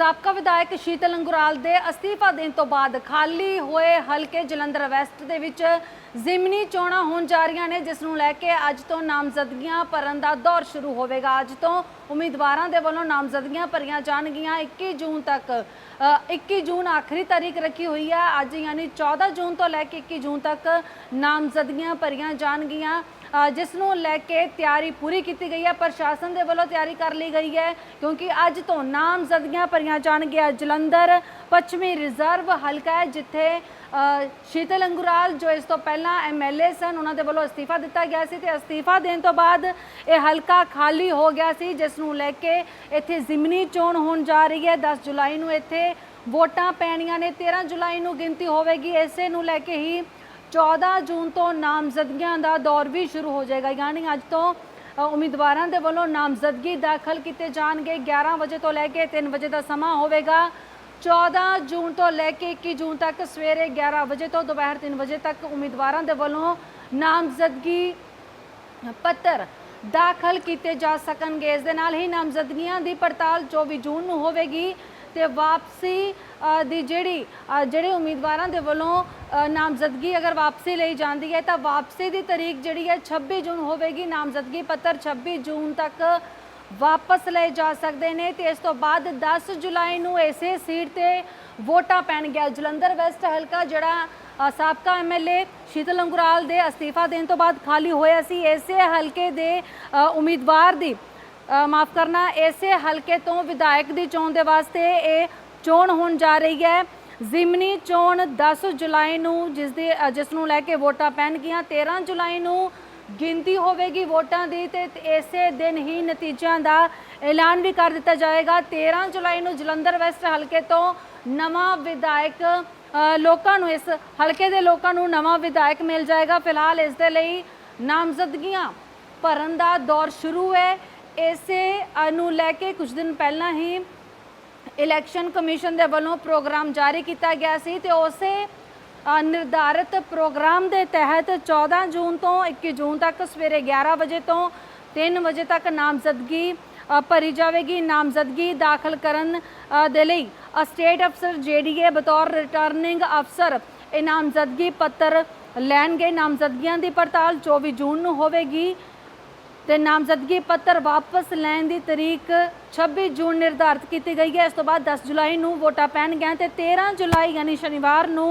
ਸਾਬਕਾ ਵਿਧਾਇਕ ਸ਼ੀਤਲ ਅੰਗੁਰਾਲ ਦੇ ਅਸਤੀਫਾ ਦੇਣ ਤੋਂ ਬਾਅਦ ਖਾਲੀ ਹੋਏ ਹਲਕੇ ਜਲੰਧਰ ਵੈਸਟ ਦੇ ਵਿੱਚ ਜ਼ਿਮਨੀ ਚੋਣਾਂ ਹੋਣ ਜਾ ਰਹੀਆਂ ਨੇ, ਜਿਸ ਨੂੰ ਲੈ ਕੇ ਅੱਜ ਤੋਂ ਨਾਮਜ਼ਦਗੀਆਂ ਭਰਨ ਦਾ ਦੌਰ ਸ਼ੁਰੂ ਹੋਵੇਗਾ। ਅੱਜ ਤੋਂ ਉਮੀਦਵਾਰਾਂ ਦੇ ਵੱਲੋਂ ਨਾਮਜ਼ਦਗੀਆਂ ਭਰੀਆਂ ਜਾਣਗੀਆਂ। 21 ਜੂਨ ਤੱਕ ਅ, 21 ਜੂਨ ਆਖਰੀ ਤਾਰੀਖ ਰੱਖੀ ਹੋਈ ਹੈ ਅੱਜ ਯਾਨੀ 14 ਜੂਨ ਤੋਂ ਲੈ ਕੇ 21 ਜੂਨ ਤੱਕ ਨਾਮਜ਼ਦਗੀਆਂ ਭਰੀਆਂ ਜਾਣਗੀਆਂ। ਜਿਸ ਨੂੰ ਲੈ ਕੇ ਤਿਆਰੀ ਪੂਰੀ ਕੀਤੀ ਗਈ ਹੈ ਪ੍ਰਸ਼ਾਸਨ ਦੇ ਵੱਲੋਂ ਤਿਆਰੀ ਕਰ ਲਈ ਗਈ ਹੈ ਕਿਉਂਕਿ ਅੱਜ ਤੋਂ ਨਾਮਜ਼ਦਗੀਆਂ ਭਰੀਆਂ ਜਾਣਗੀਆਂ। ਜਲੰਧਰ ਪੱਛਮੀ ਰਿਜ਼ਰਵ ਹਲਕਾ ਹੈ ਜਿੱਥੇ ਸ਼ੀਤਲ ਅੰਗੁਰਾਲ, ਜੋ ਇਸ ਤੋਂ ਪਹਿਲਾਂ ਐਮਐਲਏ ਸਨ, ਉਹਨਾਂ ਦੇ ਵੱਲੋਂ ਅਸਤੀਫਾ ਦਿੱਤਾ ਗਿਆ ਸੀ ਤੇ ਅਸਤੀਫਾ ਦੇਣ ਤੋਂ ਬਾਅਦ ਇਹ ਹਲਕਾ ਖਾਲੀ ਹੋ ਗਿਆ ਸੀ, ਜਿਸ ਨੂੰ ਲੈ ਕੇ ਇੱਥੇ ਜ਼ਿਮਨੀ ਚੋਣ ਹੋਣ ਜਾ ਰਹੀ ਹੈ। 10 ਜੁਲਾਈ ਨੂੰ ਇੱਥੇ ਵੋਟਾਂ ਪੈਣੀਆਂ ਨੇ 13 ਜੁਲਾਈ ਨੂੰ ਗਿਣਤੀ ਹੋਵੇਗੀ। ਇਸੇ ਨੂੰ ਲੈ ਕੇ ਹੀ 14 ਜੂਨ ਤੋਂ ਨਾਮਜ਼ਦਗੀਆਂ ਦਾ ਦੌਰ ਵੀ ਸ਼ੁਰੂ ਹੋ ਜਾਏਗਾ। ਯਾਨੀ ਅੱਜ ਤੋਂ ਉਮੀਦਵਾਰਾਂ ਦੇ ਵੱਲੋਂ ਨਾਮਜ਼ਦਗੀ ਦਾਖਲ ਕੀਤੇ ਜਾਣਗੇ। 11 ਵਜੇ ਤੋਂ ਲੈ ਕੇ 3 ਵਜੇ ਦਾ ਸਮਾਂ ਹੋਵੇਗਾ। 14 ਜੂਨ ਤੋਂ ਲੈ ਕੇ 21 ਜੂਨ ਤੱਕ ਸਵੇਰੇ 11 ਵਜੇ ਤੋਂ ਦੁਪਹਿਰ 3 ਵਜੇ ਤੱਕ ਉਮੀਦਵਾਰਾਂ ਦੇ ਵੱਲੋਂ ਨਾਮਜ਼ਦਗੀ ਪੱਤਰ ਦਾਖਲ ਕੀਤੇ ਜਾ ਸਕਣਗੇ। ਇਸ ਦੇ ਨਾਲ ਹੀ ਨਾਮਜ਼ਦਗੀਆਂ ਦੀ ਪੜਤਾਲ 24 ਜੂਨ ਨੂੰ ਹੋਵੇਗੀ ਤੇ ਵਾਪਸੀ ਦੀ ਜਿਹੜੀ ਜਿਹੜੇ ਉਮੀਦਵਾਰਾਂ ਦੇ ਵੱਲੋਂ ਨਾਮਜ਼ਦਗੀ ਅਗਰ ਵਾਪਸੀ ਲਈ ਜਾਂਦੀ ਹੈ ਤਾਂ ਵਾਪਸੀ ਦੀ ਤਰੀਕ ਜਿਹੜੀ ਹੈ 26 ਜੂਨ ਹੋਵੇਗੀ। ਨਾਮਜ਼ਦਗੀ ਪੱਤਰ 26 ਜੂਨ ਤੱਕ ਵਾਪਸ ਲਏ ਜਾ ਸਕਦੇ ਨੇ ਤੇ ਇਸ ਤੋਂ ਬਾਅਦ 10 ਜੁਲਾਈ ਨੂੰ ਇਸੇ ਸੀਟ ਤੇ ਵੋਟਾਂ ਪੈਣਗੀਆਂ ਜਲੰਧਰ ਵੈਸਟ ਹਲਕਾ ਜਿਹੜਾ ਅ, ਸਾਬਕਾ ਐਮਐਲਏ ਸ਼ੀਤਲ ਅੰਗੁਰਾਲ ਦੇ ਅਸਤੀਫਾ ਦੇਣ ਤੋਂ ਬਾਅਦ ਖਾਲੀ ਹੋਇਆ ਸੀ। ਇਸੇ ਹਲਕੇ ਦੇ ਉਮੀਦਵਾਰ ਦੀ ਮਾਫ ਕਰਨਾ ਇਸੇ ਹਲਕੇ ਤੋਂ ਵਿਧਾਇਕ ਦੀ ਚੋਣ ਦੇ ਵਾਸਤੇ ਇਹ ਚੋਣ ਹੋਣ ਜਾ ਰਹੀ ਹੈ। ਜ਼ਿਮਨੀ ਚੋਣ 10 ਜੁਲਾਈ ਨੂੰ ਜਿਸ ਦੀ ਜਿਸ ਨੂੰ ਲੈ ਕੇ ਵੋਟਾਂ ਪੈਣਗੀਆਂ 13 ਜੁਲਾਈ ਨੂੰ ਗਿਣਤੀ ਹੋਵੇਗੀ ਵੋਟਾਂ ਦੀ ਤੇ ਇਸੇ ਦਿਨ ਹੀ ਨਤੀਜਿਆਂ ਦਾ ਐਲਾਨ ਵੀ ਕਰ ਦਿੱਤਾ ਜਾਏਗਾ। 13 ਜੁਲਾਈ ਨੂੰ ਜਲੰਧਰ ਵੈਸਟ ਹਲਕੇ ਤੋਂ ਨਵਾਂ ਵਿਧਾਇਕ ਲੋਕਾਂ ਨੂੰ ਇਸ ਹਲਕੇ ਦੇ ਲੋਕਾਂ ਨੂੰ ਨਵਾਂ ਵਿਧਾਇਕ ਮਿਲ ਜਾਏਗਾ। ਫਿਲਹਾਲ ਇਸ ਦੇ ਲਈ ਨਾਮਜ਼ਦਗੀਆਂ ਭਰਨ ਦਾ ਦੌਰ ਸ਼ੁਰੂ ਹੈ। ਇਸੇ ਨੂੰ ਲੈ ਕੇ ਕੁਝ ਦਿਨ ਪਹਿਲਾਂ ਹੀ ਇਲੈਕਸ਼ਨ ਕਮਿਸ਼ਨ ਦੇ ਵੱਲੋਂ ਪ੍ਰੋਗਰਾਮ ਜਾਰੀ ਕੀਤਾ ਗਿਆ ਸੀ ਤੇ ਉਸੇ ਨਿਰਧਾਰਿਤ ਪ੍ਰੋਗਰਾਮ ਦੇ ਤਹਿਤ 14 ਜੂਨ ਤੋਂ 21 ਜੂਨ ਤੱਕ ਸਵੇਰੇ 11 ਵਜੇ ਤੋਂ 3 ਵਜੇ ਤੱਕ ਨਾਮਜ਼ਦਗੀ ਭਰੀ ਜਾਵੇਗੀ। ਨਾਮਜ਼ਦਗੀ ਦਾਖਲ ਕਰਨ ਦੇ ਲਈ ਅ, ਸਟੇਟ ਅਫਸਰ ਜੇਡੀਏ ਬਤੌਰ ਰਿਟਰਨਿੰਗ ਅਫਸਰ ਇਹ ਨਾਮਜ਼ਦਗੀ ਪੱਤਰ ਲੈਣਗੇ। ਨਾਮਜ਼ਦਗੀਆਂ ਦੀ ਪੜਤਾਲ 24 ਜੂਨ ਨੂੰ ਹੋਵੇਗੀ ਤੇ ਨਾਮਜ਼ਦਗੀ ਪੱਤਰ ਵਾਪਸ ਲੈਣ ਦੀ ਤਰੀਕ 26 ਜੂਨ ਨਿਰਧਾਰਤ ਕੀਤੀ ਗਈ ਹੈ। ਇਸ ਤੋਂ ਬਾਅਦ 10 ਜੁਲਾਈ ਨੂੰ ਵੋਟਾਂ ਪੈਣਗੀਆਂ ਤੇ 13 ਜੁਲਾਈ ਯਾਨੀ ਸ਼ਨੀਵਾਰ ਨੂੰ